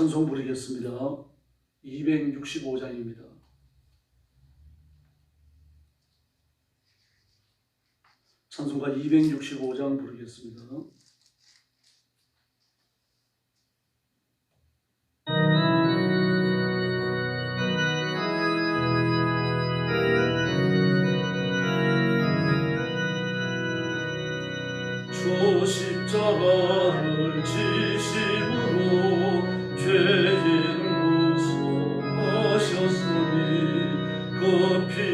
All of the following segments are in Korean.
찬송 부르겠습니다. 265장입니다. 찬송가 265장 부르겠습니다. Be.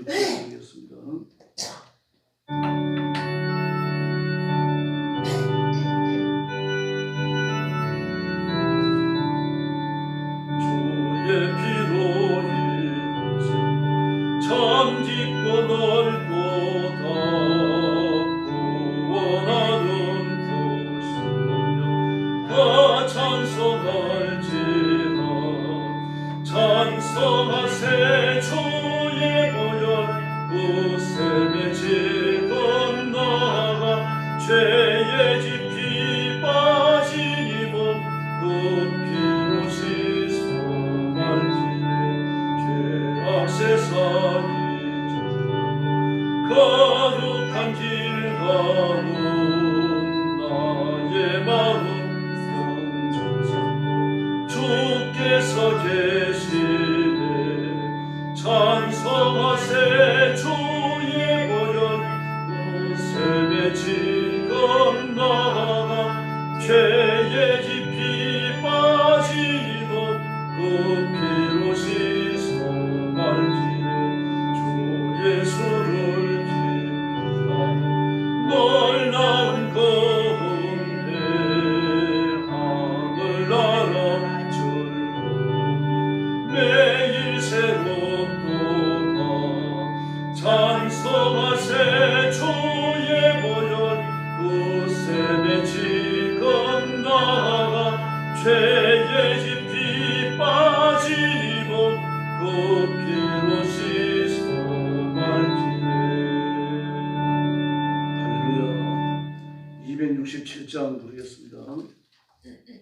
26장이었습니다. 别把我 267장 부르겠습니다. 네, 네.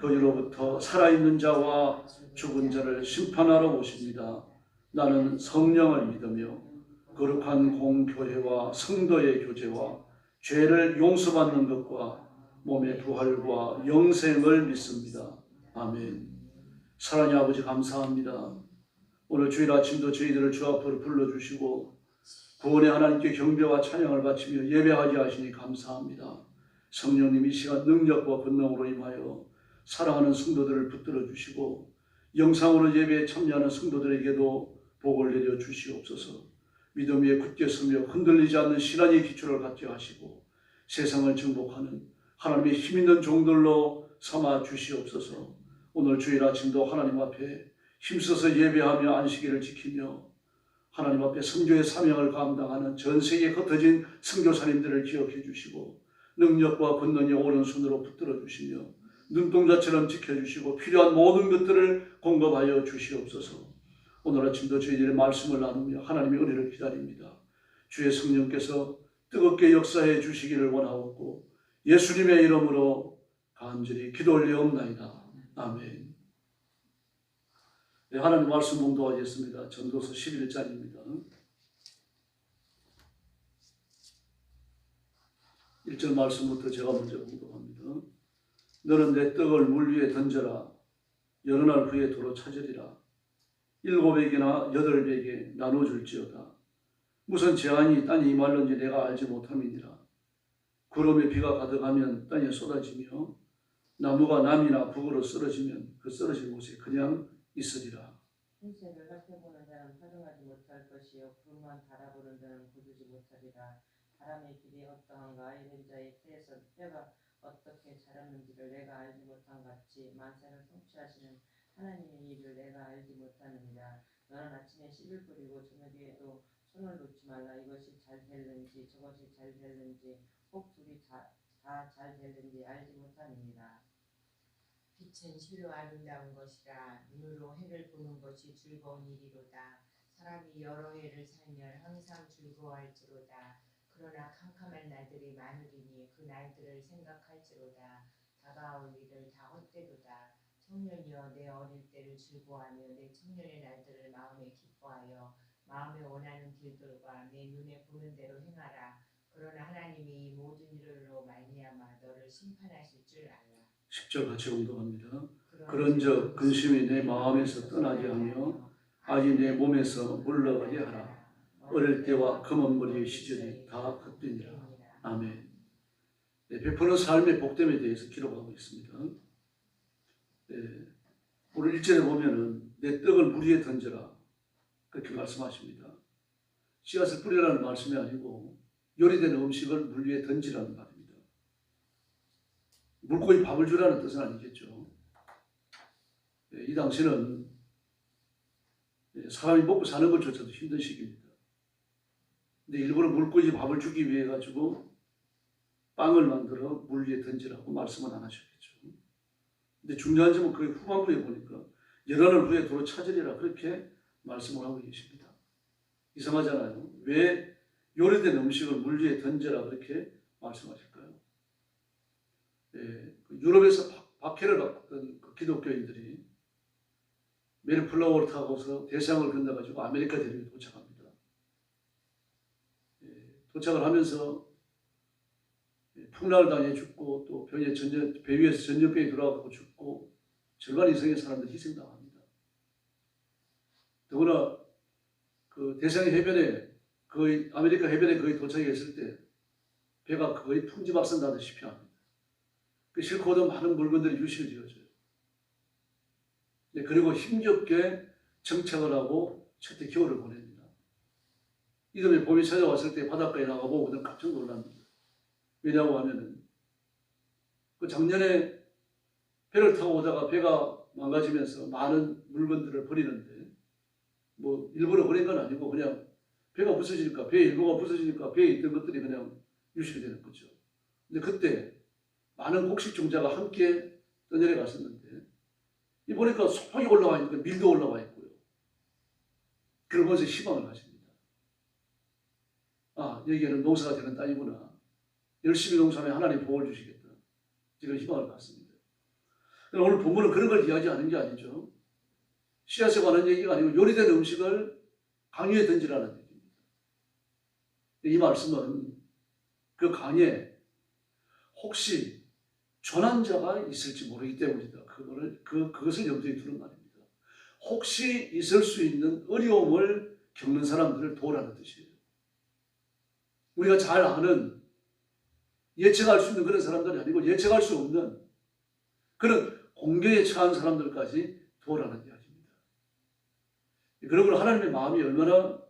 거기로부터 살아있는 자와 죽은 자를 심판하러 오십니다. 나는 성령을 믿으며 거룩한 공교회와 성도의 교제와 죄를 용서받는 것과 몸의 부활과 영생을 믿습니다. 아멘. 사랑의 아버지 감사합니다. 오늘 주일 아침도 저희들을 주 앞으로 불러주시고 구원의 하나님께 경배와 찬양을 바치며 예배하게 하시니 감사합니다. 성령님 이 시간 능력과 권능으로 임하여 사랑하는 성도들을 붙들어 주시고 영상으로 예배에 참여하는 성도들에게도 복을 내려 주시옵소서. 믿음 위에 굳게 서며 흔들리지 않는 신앙의 기초를 갖게 하시고 세상을 정복하는 하나님의 힘 있는 종들로 삼아 주시옵소서. 오늘 주일 아침도 하나님 앞에 힘써서 예배하며 안식일을 지키며 하나님 앞에 선교의 사명을 감당하는 전 세계에 흩어진 선교사님들을 기억해 주시고 능력과 권능이 오른손으로 붙들어 주시며 눈동자처럼 지켜주시고 필요한 모든 것들을 공급하여 주시옵소서. 오늘 아침도 저희들의 말씀을 나누며 하나님의 은혜를 기다립니다. 주의 성령께서 뜨겁게 역사해 주시기를 원하옵고 예수님의 이름으로 간절히 기도 올리옵나이다. 아멘. 네, 하나님 말씀 봉독하겠습니다. 전도서 11장입니다. 1절 말씀부터 제가 먼저 봉독합니다. 너는 내 떡을 물 위에 던져라. 여러 날 후에 도로 찾으리라. 일곱에게나 여덟에게 나눠줄지어다. 무슨 재앙이 땅에 임할는지 내가 알지 못함이니라. 구름에 비가 가득하면 땅에 쏟아지며 나무가 남이나 북으로 쓰러지면 그 쓰러진 곳에 그냥 있으리라. 신세를 살펴보는 자는 활용하지 못할 것이요 구름만 바라보는 자는 거두지 못하리라 바람의 길이 어떠한가 이른 자의 폐에서 뼈가 어떻게 자랐는지를 내가 알지 못한 같이 만세를 통치하시는 하나님의 일을 내가 알지 못하느니라 너는 아침에 씨를 뿌리고 저녁에도 손을 놓지 말라 이것이 잘 될는지 저것이 잘 될는지 혹 둘이 다잘 될는지 알지 못하느니라 빛은 실로 아름다운 것이라 눈으로 해를 보는 것이 즐거운 일이로다. 사람이 여러 해를 살면 항상 즐거워할지로다. 그러나 캄캄한 날들이 많으리니 그 날들을 생각할지로다. 다가올 일을 다 헛되도다. 청년이여 내 어릴 때를 즐거워하며 내 청년의 날들을 마음에 기뻐하여 마음에 원하는 길들과 내 눈에 보는 대로 행하라. 그러나 하나님이 이 모든 일로 말미암아 너를 심판하실 줄 알라. 10절 같이 공독합니다. 그런즉 근심이 내 마음에서 떠나게 하며 아이 내 몸에서 물러가게 하라. 어릴 때와 검은 머리의 시절이 다 헛되니라. 아멘. 네, 베푸는 삶의 복됨에 대해서 기록하고 있습니다. 네, 오늘 1절에 보면은 내 떡을 물 위에 던져라. 그렇게 말씀하십니다. 씨앗을 뿌리라는 말씀이 아니고 요리된 음식을 물 위에 던지라는 말입니다. 물고기 밥을 주라는 뜻은 아니겠죠. 네, 이 당시는 네, 사람이 먹고 사는 것조차도 힘든 시기입니다. 근데 일부러 물고기 밥을 주기 위해 가지고 빵을 만들어 물 위에 던지라고 말씀은 안 하셨겠죠. 근데 중요한 점은 그 후반부에 보니까 열하늘 후에 도로 찾으리라 그렇게 말씀을 하고 계십니다. 이상하잖아요. 왜 요리된 음식을 물 위에 던져라 그렇게 말씀하실까요? 예, 그 유럽에서 박- 박해를 받던 그 기독교인들이 메리플라워를 타고서 대서양을 건너가지고 아메리카 대륙에 도착합니다. 예, 도착을 하면서 예, 풍랑을 당해 죽고 또 병에 전전 배 위에서 전염병이 들어가고 죽고 절반 이상의 사람들이 희생당합니다. 더구나 그 대서양 해변에 거의 아메리카 해변에 거의 도착했을 때 배가 거의 풍지박산 나듯이 합니다. 그 실고도 많은 물건들이 유실을 지어져요. 네, 그리고 힘겹게 정착을 하고 첫째 겨울을 보냅니다. 이듬해 봄이 찾아왔을 때 바닷가에 나가보고 그들 깜짝 놀랍니다. 왜냐고 하면은 그 작년에 배를 타고 오다가 배가 망가지면서 많은 물건들을 버리는데 뭐 일부러 버린 건 아니고 그냥 배가 부서지니까 배 일부가 부서지니까 배에 있던 것들이 그냥 유실이 되는 거죠. 근데 그때 많은 곡식 종자가 함께 떠내려 갔었는데 이 보니까 소풍이 올라와 있고 밀도 올라와 있고요. 그러면서 희망을 가집니다. 아 여기에는 농사가 되는 땅이구나. 열심히 농사하면 하나님 복을 주시겠다. 지금 희망을 갖습니다. 그럼 오늘 본문은 그런 걸 이야기하는 게 아니죠. 씨앗에 관한 얘기가 아니고 요리된 음식을 강요에 던지라는 얘기입니다. 이 말씀은 그 강에 혹시 전환자가 있을지 모르기 때문이다. 그거를 그 그것을 염두에 두는 말입니다. 혹시 있을 수 있는 어려움을 겪는 사람들을 도우라는 뜻이에요. 우리가 잘 아는 예측할 수 있는 그런 사람들이 아니고 예측할 수 없는 그런 공경에 처한 사람들까지 도우라는 이야기입니다. 걸 하나님의 마음이 얼마나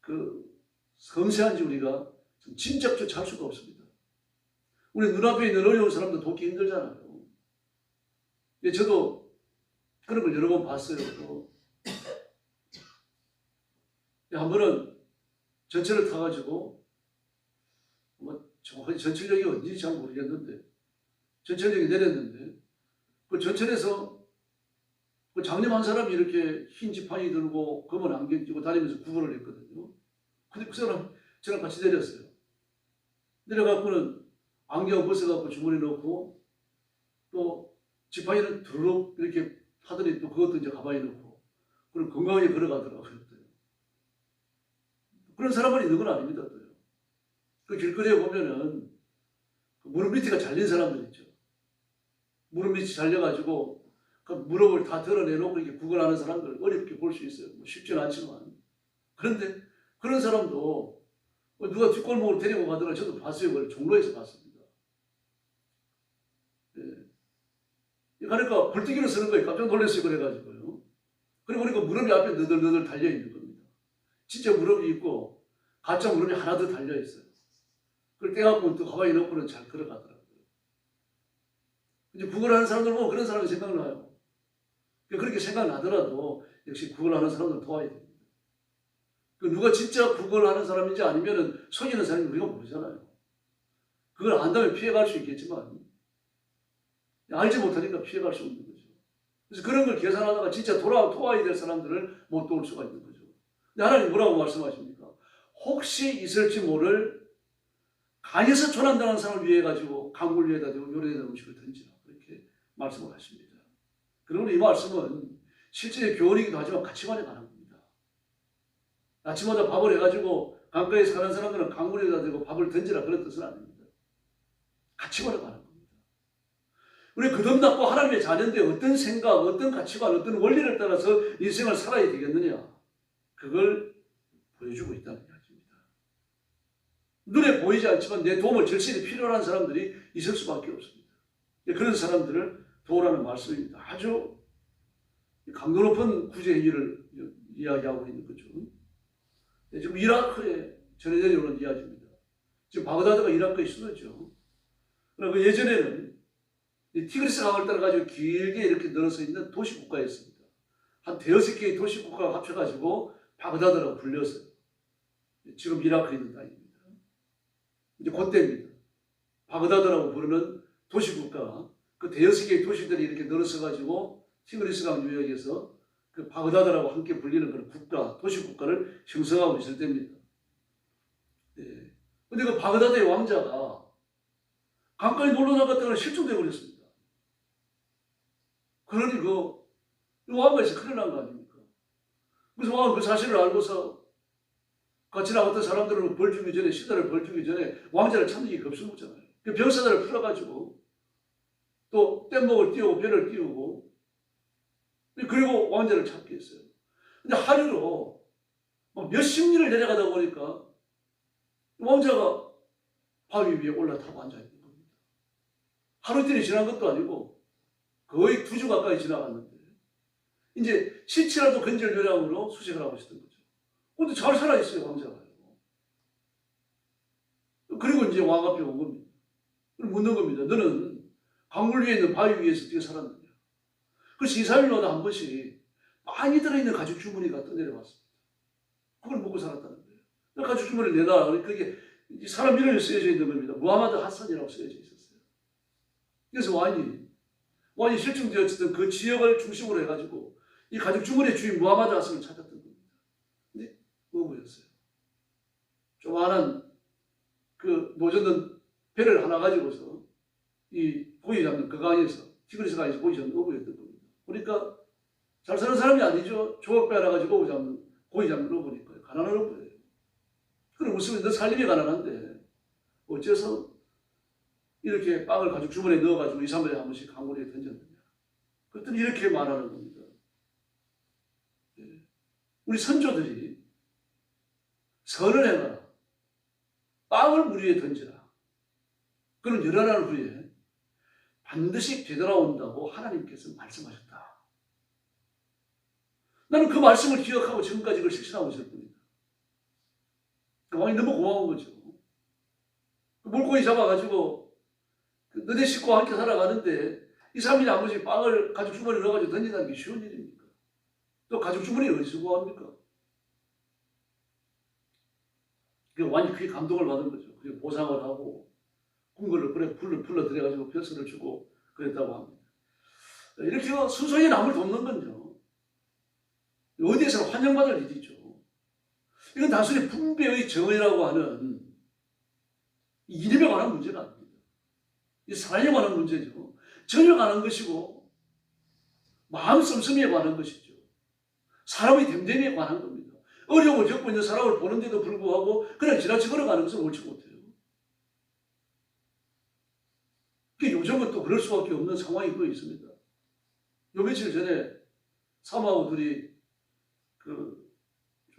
그 섬세한지 우리가 좀 짐작조차 할 수가 없습니다. 우리 눈앞에 있는 어려운 사람도 돕기 힘들잖아요. 예, 저도 그런 걸 여러 번 봤어요. 또. 예, 한 번은 전철을 타가지고 뭐 정확히 전철역이 어딘지 잘 모르겠는데 전철역에 내렸는데 그 전철에서 그 장님 한 사람이 이렇게 흰 지팡이 들고 검은 안경 끼고 다니면서 구걸을 했거든요. 근데 그 사람 저랑 같이 내렸어요. 내려갖고는 안경 벗어갖고 주머니 넣고 또 지팡이를 두루룩 이렇게 하더니 또 그것도 이제 가방에 넣고 그럼 건강하게 걸어가더라고요. 또. 그런 사람만 있는 건 아닙니다. 그 길거리에 보면은 그 무릎 밑에가 잘린 사람들 있죠. 무릎 밑이 잘려가지고 그 무릎을 다 드러내놓고 이렇게 구걸하는 사람들 어렵게 볼 수 있어요. 뭐 쉽지는 않지만 그런데 그런 사람도 뭐 누가 뒷골목으로 데리고 가더라 저도 봤어요. 그걸 종로에서 봤습니다. 예. 그러니까 불뜨기로 쓰는 거예요. 깜짝 놀랐어요. 그래가지고요. 그리고 그러니까 무릎이 앞에 너덜너덜 달려있는 겁니다. 진짜 무릎이 있고 가짜 무릎이 하나 더 달려있어요. 그걸 떼갖고 또 가방에 넣고는 잘 걸어가더라고요. 이제 구걸하는 사람들 보면 그런 사람이 생각나요. 그렇게 생각나더라도 역시 구걸하는 사람들 도와야 됩니다. 그 누가 진짜 구걸하는 사람인지 아니면은 속이는 사람인지 우리가 모르잖아요. 그걸 안다면 피해갈 수 있겠지만 알지 못하니까 피해갈 수 없는 거죠. 그래서 그런 걸 계산하다가 진짜 돌아 도와야 될 사람들을 못 도울 수가 있는 거죠. 하나님 뭐라고 말씀하십니까? 혹시 있을지 모를 강에서 조난당한 사람을 위해 가지고 강물 위에다 대고 요리된 음식을 던지라 그렇게 말씀을 하십니다. 그리고 이 말씀은 실제 교훈이기도 하지만 가치관에 관한 겁니다. 아침마다 밥을 해가지고 강가에 사는 사람들은 강물 위에다 대고 밥을 던지라 그런 뜻은 아닙니다. 가치관에 관한 겁니다. 우리 거듭났고 하나님의 자녀인데 어떤 생각, 어떤 가치관, 어떤 원리를 따라서 인생을 살아야 되겠느냐 그걸 보여주고 이야기입니다. 눈에 보이지 않지만 내 도움을 절실히 필요한 사람들이 있을 수밖에 없습니다. 그런 사람들을 도우라는 말씀입니다. 아주 강도 높은 구제 행위를 이야기하고 있는 거죠. 네, 지금 이라크에 전해져 오는 이야기입니다. 지금 바그다드가 이라크에 있었죠. 그리고 그 예전에는 이 티그리스 강을 따라가지고 길게 이렇게 늘어서 있는 도시 국가였습니다. 한 대여섯 개의 도시 국가가 합쳐가지고 바그다드라고 불렸어요. 지금 이라크에 있는 땅입니다. 이제 그때입니다. 바그다드라고 부르는 도시 국가, 그 대여섯 개의 도시들이 이렇게 늘어서 가지고 티그리스 강 유역에서 그 바그다드라고 함께 불리는 그런 국가, 도시 국가를 형성하고 있을 때입니다. 예. 근데 그 바그다드의 왕자가 강가에 놀러 나갔다가 실종돼 버렸습니다. 그러니 그 왕가에서 큰일 난 거 아닙니까? 그래서 왕은 그 사실을 알고서 같이 나갔던 사람들은 벌 주기 전에 시달을 벌 주기 전에 왕자를 찾는 게 겁스럽잖아요. 그 병사들을 풀어가지고 또 뗏목을 띄우고 배를 띄우고 그리고 왕자를 찾게 했어요. 근데 하루로 뭐 몇십 리를 내려가다 보니까 왕자가 바위 위에 올라타고 앉아 있는 겁니다. 하루 이틀이 지난 것도 아니고 거의 두 주 가까이 지나갔는데 이제 시체라도 근절 요량으로 수색을 하고 있었던 거죠. 근데 잘 살아있어요, 왕자가. 그리고 이제 왕 앞에 온 겁니다. 묻는 겁니다. 너는 강물 위에 있는 바위 위에서 어떻게 살았느냐. 그래서 이사일마다 한 번씩 많이 들어있는 가죽 주머니가 떠내려왔습니다. 그걸 먹고 살았다는 거예요. 그 가죽 주머니를 내놔. 그게 사람 이름이 쓰여져 있는 겁니다. 무하마드 하산이라고 쓰여져 있었어요. 그래서 왕이, 왕이 실종되었던 그 지역을 중심으로 해가지고 이 가죽 주머니의 주인 무하마드 하산을 찾았던 겁니다. 근데 뭐였어요? 조만한 그 노젓는 배를 하나 가지고서 이 고기 잡는 그 강에서 티그리스 강에서 고기 잡는 어부였던 겁니다. 그러니까 잘 사는 사람이 아니죠. 조각배 하나 가지고 고기 잡는 고기 잡는 어부니까요. 가난한 어부예요. 그럼 웃으면 너 살림이 가난한데 어째서 이렇게 빵을 가죽 주머니에 넣어가지고 2, 3일에 한 번씩 강물에 던졌느냐. 그랬더니 이렇게 말하는 겁니다. 예. 우리 선조들이 선을 행하라. 빵을 물 위에 던지라. 그럼 열어난 후에 반드시 되돌아온다고 하나님께서 말씀하셨다. 나는 그 말씀을 기억하고 지금까지 그걸 실천하고 있을 뿐이다. 그 왕이 너무 고마운 거죠. 그 물고기 잡아가지고 그 너네 식구와 함께 살아가는데 이 사람이 한 번씩 빵을 가죽 주머니에 넣어가지고 던진다는 게 쉬운 일입니까? 또 가죽 주머니 어디서 구합니까? 그 완전 그게 감동을 받은 거죠. 그리고 보상을 하고 궁궐을 그래 불을 불러 들여가지고 벼슬을 주고 그랬다고 합니다. 이렇게 순수하게 남을 돕는 건요. 어디에서는 환영받을 일이죠. 이건 단순히 분배의 정의라고 하는 이름에 관한 문제가 아닙니다. 이 사랑에 관한 문제죠. 정에 관한 것이고 마음 씀씀이에 관한 것이죠. 사람의 됨됨이에 관한 겁니다. 어려움을 겪고 있는 사람을 보는데도 불구하고 그냥 지나쳐 걸어가는 것은 옳지 못해요. 그 요즘은 또 그럴 수밖에 없는 상황이 또 있습니다. 요 며칠 전에 사마하고 둘이 그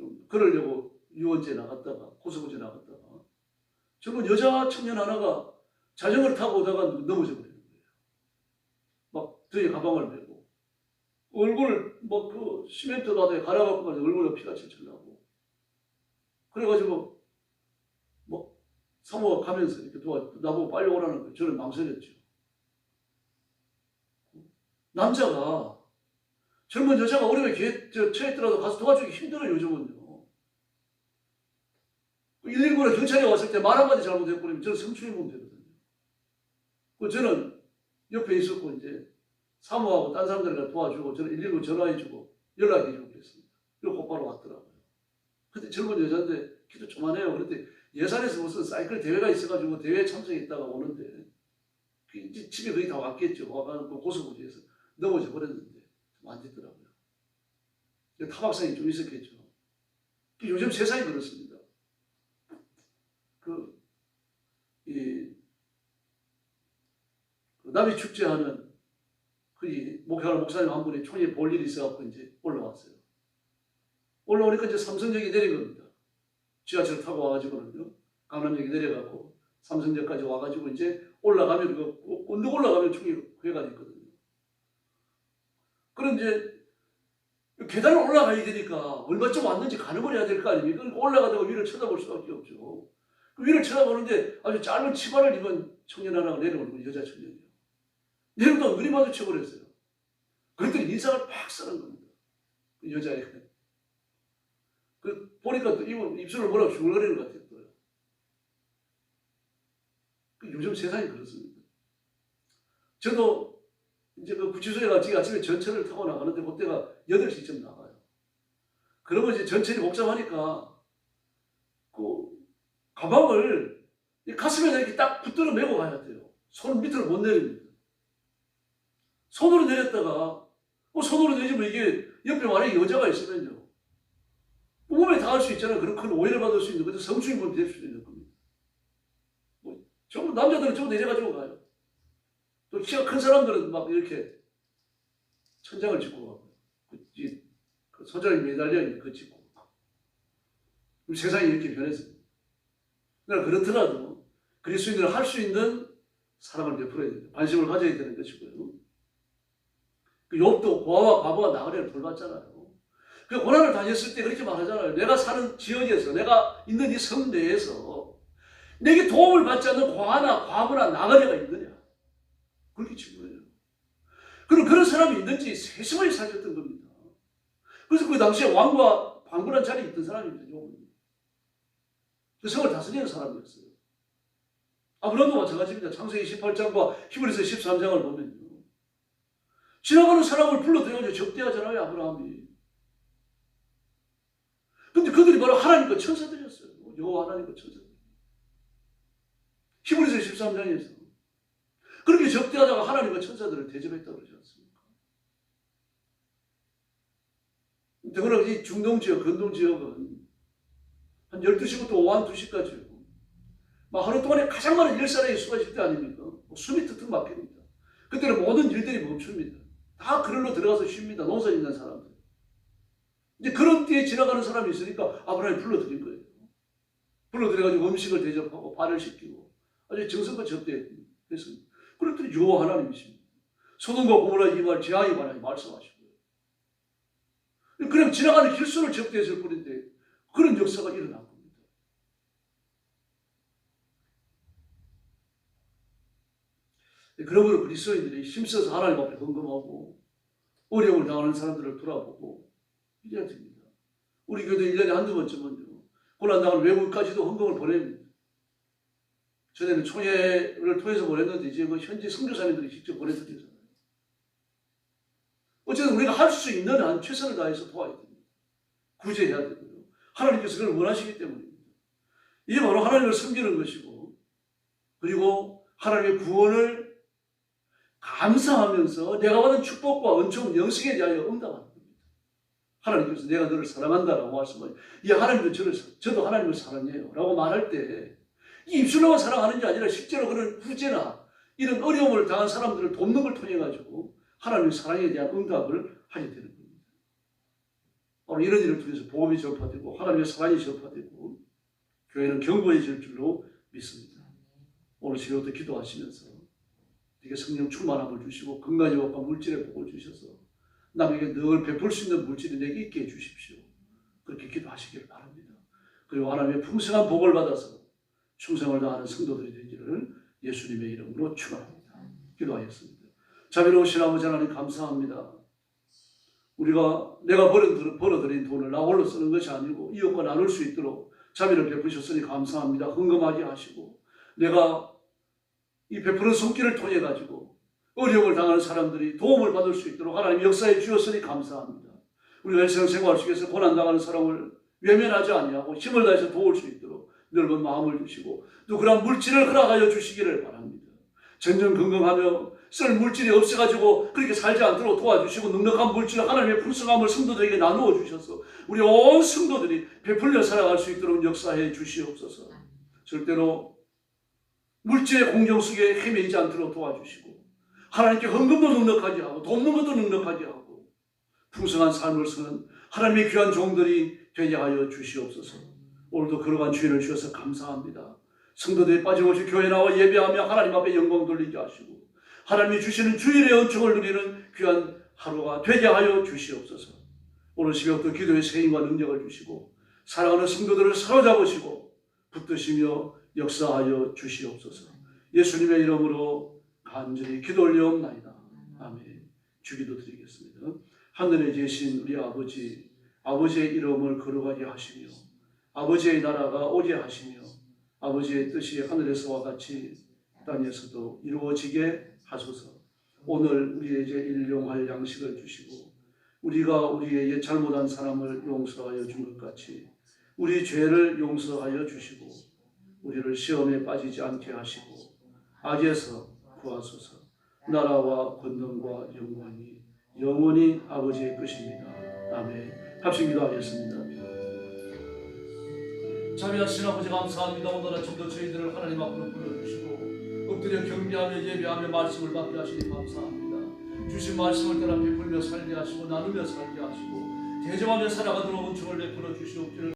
좀 그러려고 유원지에 나갔다가 고소부지에 나갔다가 젊은 여자 청년 하나가 자전거를 타고 오다가 넘어져 버리는 거예요. 막 등에 가방을 메고 얼굴을 막그 시멘트 바다에 갈아갖고 말이야 얼굴에 피가 질질 나고 그래가지고 뭐 사모가 가면서 이렇게 도와 나보고 빨리 오라는 거예요. 저는 망설였죠. 남자가 젊은 여자가 어려움에 처했더라도 가서 도와주기 힘들어요 요즘은요. 119로 경찰이 왔을 때 말 한마디 잘못해버리면 저는 성추행 문제거든요. 그 저는 옆에 있었고 이제 사모하고 딴 사람들과 도와주고 저는 119 전화해주고 연락해주고 그랬습니다. 그리고 곧바로 왔더라고요. 근데 젊은 여자인데 키도 조만해요. 그런데 예산에서 무슨 사이클 대회가 있어가지고 대회에 참석했다가 오는데 그 이제 집에 거의 다 왔겠죠. 와가지고 고속구지에서 넘어져 버렸는데 좀안 됐더라고요. 타박상이 좀 있었겠죠. 요즘 세상이 그렇습니다. 그, 이, 그 나비 축제하는 그이 목회하는 목사님 한 분이 총에 볼 일이 있어갖고 이제 올라왔어요. 올라오니까 이제 삼성역이 내린 겁니다. 지하철 타고 와가지고는요. 강남역에 내려가고 삼성역까지 와가지고 이제 올라가면 그 언덕 올라가면 총이 회가 있거든요. 그럼 이제 계단을 올라가야 되니까 얼마쯤 왔는지 가늠을 해야 될 거 아닙니까? 그러니까 올라가다가 위를 쳐다볼 수밖에 없죠. 그 위를 쳐다보는데 아주 짧은 치마를 입은 청년 하나가 내려오는 거예요. 여자 청년이요. 내려오다 눈이 마주쳐버렸어요. 그랬더니 인상을 팍 쓰는 겁니다. 그 여자애가. 그 보니까 또 입, 입술을 뭐라고 흉얼거리는 것 같아요. 그 요즘 세상이 그렇습니다. 저도 이제 그 구치소에 같이 아침에 전철을 타고 나가는데 그때가 8시쯤 나가요. 그러면 이제 전철이 복잡하니까 그 가방을 이 가슴에다 이렇게 딱 붙들어 메고 가야 돼요. 손 밑으로 못 내립니다. 손으로 내렸다가 뭐 손으로 내리면 이게 옆에 만약에 여자가 있으면요. 몸에 닿을 수 있잖아요. 그런 큰 오해를 받을 수 있는 거죠. 성추행범이 될 수도 있는 겁니다. 뭐 전부 남자들은 전부 내려가지고 가요. 또 키가 큰 사람들은 막 이렇게 천장을 짚고 가고 그, 이- 그 소장이 매달려 있는 그 그럼 세상이 이렇게 변했습니다. 그러나 그렇더라도 그리스도인들은 할 수 있는 사랑을 베풀어야 됩니다. 관심을 가져야 되는 것이고요. 그 욥도 고아와 과부가 나그네를 돌봤잖아요. 그 고난을 당했을 때 그렇게 말하잖아요. 내가 사는 지역에서 내가 있는 이성 내에서 내게 도움을 받지 않는 고아나 과부나 나그네가 있느냐? 그렇게 질문해요. 그럼 그런 사람이 있는지 세심하게 살폈던 겁니다. 그래서 그 당시에 왕과 방불한 자리에 있던 사람입니다. 그 성을 다스리는 사람이었어요. 아브라함도 마찬가지입니다. 창세기 18장과 히브리서 13장을 보면요. 지나가는 사람을 불러들여가지고 적대하잖아요, 아브라함이. 근데 그들이 바로 하나님과 천사들이었어요. 여호와 하나님과 천사들. 히브리서 13장에서. 그렇게 적대하다가 하나님과 천사들을 대접했다고 그러지 않습니까? 더구나 이 중동 지역, 근동 지역은 한 12시부터 오후 한 2시까지요. 막 하루 동안에 가장 많은 일사량이 쏟아질 때 아닙니까? 뭐 숨이 턱턱 막힙니다. 그때는 모든 일들이 멈춥니다. 다 그늘로 들어가서 쉽니다. 농사 짓는 사람들. 이제 그런 때에 지나가는 사람이 있으니까 아브라함이 불러들인 거예요. 불러들여가지고 음식을 대접하고 발을 씻기고 아주 정성껏 접대했습니다. 그랬더니 여호와 하나님이십니다. 소돔과 고모라 이말 재앙이 관하여 말씀하시고요. 그냥 지나가는 길수를 접대했을 뿐인데 그런 역사가 일어난 겁니다. 그러므로 그리스도인들이 힘써서 하나님 앞에 헌금하고 어려움을 당하는 사람들을 돌아보고 이래야 됩니다. 우리 교도 1년에 한두 번쯤은요. 고난당하는 외국까지도 헌금을 보냅니다. 전에는 총회를 통해서 보냈는데 이제 그 현지 선교사님들이 직접 보내드리잖아요. 어쨌든 우리가 할 수 있는 한 최선을 다해서 도와야 됩니다. 구제해야 되고요. 하나님께서 그걸 원하시기 때문입니다. 이게 바로 하나님을 섬기는 것이고 그리고 하나님의 구원을 감사하면서 내가 받은 축복과 은총, 영생에 대하여 응답하는 겁니다. 하나님께서 내가 너를 사랑한다라고 말씀을 이 하나님도 저를 저도 하나님을 사랑해요 라고 말할 때 이 입술로만 사랑하는 게 아니라 실제로 그런 후제나 이런 어려움을 당한 사람들을 돕는 걸 통해 가지고 하나님의 사랑에 대한 응답을 하게 되는 겁니다. 바로 이런 일을 통해서 복음이 전파되고 하나님의 사랑이 전파되고 교회는 경고해질 줄로 믿습니다. 오늘 저녁도 기도하시면서 네게 성령 충만함을 주시고 건강의 복과 물질의 복을 주셔서 남에게 늘 베풀 수 있는 물질이 내게 있게 해주십시오. 그렇게 기도하시기를 바랍니다. 그리고 하나님의 풍성한 복을 받아서 충성을 다하는 성도들이 되기를 예수님의 이름으로 축원합니다. 기도하였습니다. 자비로우신 아버지 하나님 감사합니다. 우리가 내가 벌어, 벌어들인 돈을 나 홀로 쓰는 것이 아니고 이웃과 나눌 수 있도록 자비를 베푸셨으니 감사합니다. 헌금하게 하시고 내가 이 베푸는 손길을 통해 가지고 어려움을 당하는 사람들이 도움을 받을 수 있도록 하나님 역사해 주셨으니 감사합니다. 우리가 일상 생활 속에서 고난 당하는 사람을 외면하지 아니하고 힘을 다해서 도울 수 있도록 넓은 마음을 주시고 또 그런 물질을 허락하여 주시기를 바랍니다. 전전긍긍하며 쓸 물질이 없어가지고 그렇게 살지 않도록 도와주시고 넉넉한 물질을 하나님의 풍성함을 성도들에게 나누어 주셔서 우리 온 성도들이 베풀려 살아갈 수 있도록 역사해 주시옵소서. 절대로 물질의 공경 속에 헤매이지 않도록 도와주시고 하나님께 헌금도 넉넉하게 하고 돕는 것도 넉넉하게 하고 풍성한 삶을 사는 하나님의 귀한 종들이 되게 하여 주시옵소서. 오늘도 걸어간 주인을 주셔서 감사합니다. 성도들이 빠짐없이 교회 나와 예배하며 하나님 앞에 영광 돌리게 하시고 하나님이 주시는 주일의 은총을 누리는 귀한 하루가 되게 하여 주시옵소서. 오늘 새벽도 기도의 세임과 능력을 주시고 사랑하는 성도들을 사로잡으시고 붙드시며 역사하여 주시옵소서. 예수님의 이름으로 간절히 기도 올려옵나이다. 아멘. 주기도 드리겠습니다. 하늘에 계신 우리 아버지, 아버지의 이름을 거룩하게 하시며 아버지의 나라가 오게 하시며 아버지의 뜻이 하늘에서와 같이 땅에서도 이루어지게 하소서. 오늘 우리에게 일용할 양식을 주시고 우리가 우리에게 잘못한 사람을 용서하여 준 것 같이 우리 죄를 용서하여 주시고 우리를 시험에 빠지지 않게 하시고 악에서 구하소서. 나라와 권능과 영광이 영원히 아버지의 것입니다. 아멘. 합심 기도하겠습니다. 자비하신 아버지 감사합니다. 오늘 아침도 저희들을 하나님 앞으로 불러주시고 엎드려 경배하며 예배하며 말씀을 받게 하시니 감사합니다. 주신 말씀을 따라 베풀며 살게 하시고 나누며 살게 하시고 대접하며 살아가도록 은총을 베풀어 주시옵기를